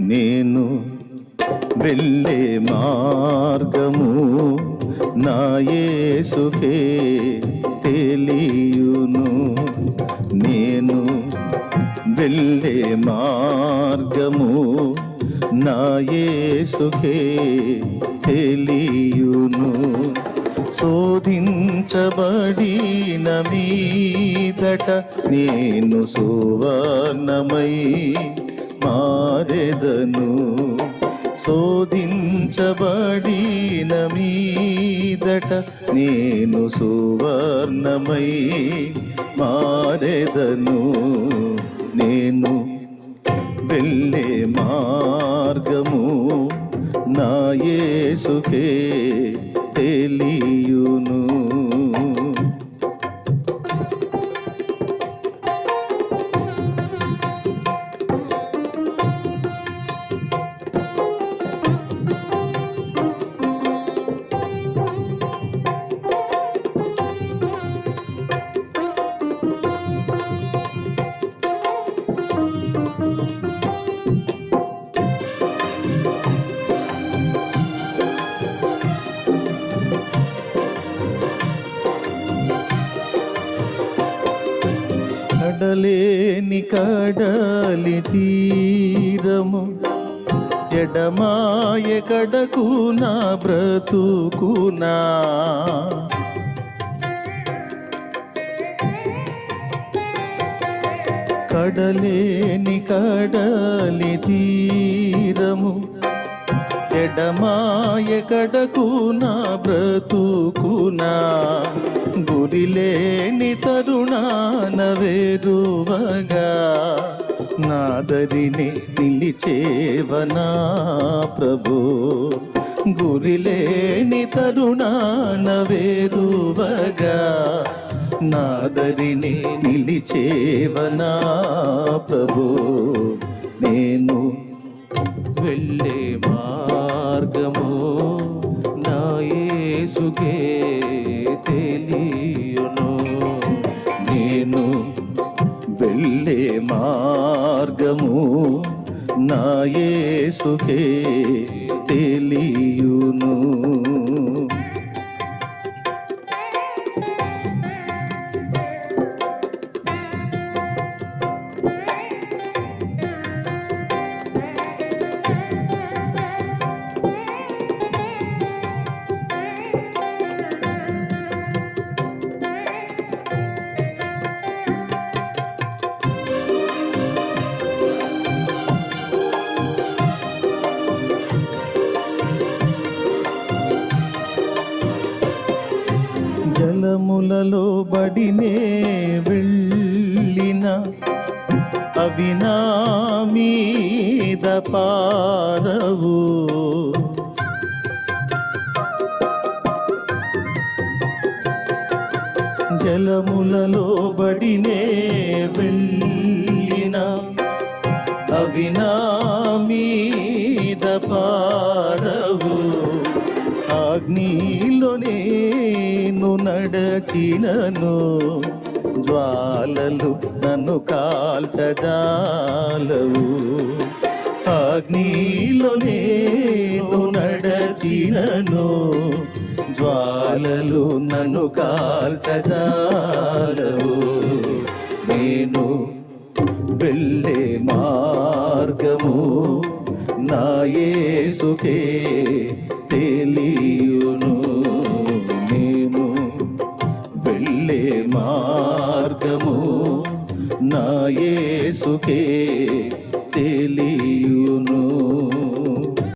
నేను వెళ్ళే మార్గము నా యేసుకే తెలియును. నేను వెళ్ళే మార్గము నా యేసుకే తెలియును. శోధించబడిన మీదట నేను సువర్ణమై మారెదను. శోధించబడిన మీదట నేను సువర్ణమై మారెదను. నేను వెళ్ళే మార్గము నా యేసుకే తెలియును. ఎడలేని కడలి తీరము. ఎడమాయ కడకు నా బ్రతుకునా. కడలేని కడలి తీరము. ఎడమాయ కడకు నా బ్రతుకునా. నాదరిని నిలిచేవనా ప్రభు? గురిలేని తరుణాన వేరువగా నాదరిని నిలిచేవనా ప్రభు? నేను వెళ్ళే మార్గము నాయసుకే తెలియను. నేను వెళ్ళే మార్గము. నా యేసుకే జలములలో బడినే వెళ్ళిన అవి నా మీద పారవు జలములలో బడినే వెళ్ళిన అవి నా మీద పారవు అగ్ని నడచినను జ్వాలలు నన్ను కాల్చజాలవు. అగ్నిలో నేను నడచినను జ్వాలలు నన్ను కాల్చజాలవు. నేను వెళ్ళే మార్గము నా యేసుకే తెలియును. మార్గము నా యేసుకే తెలియును.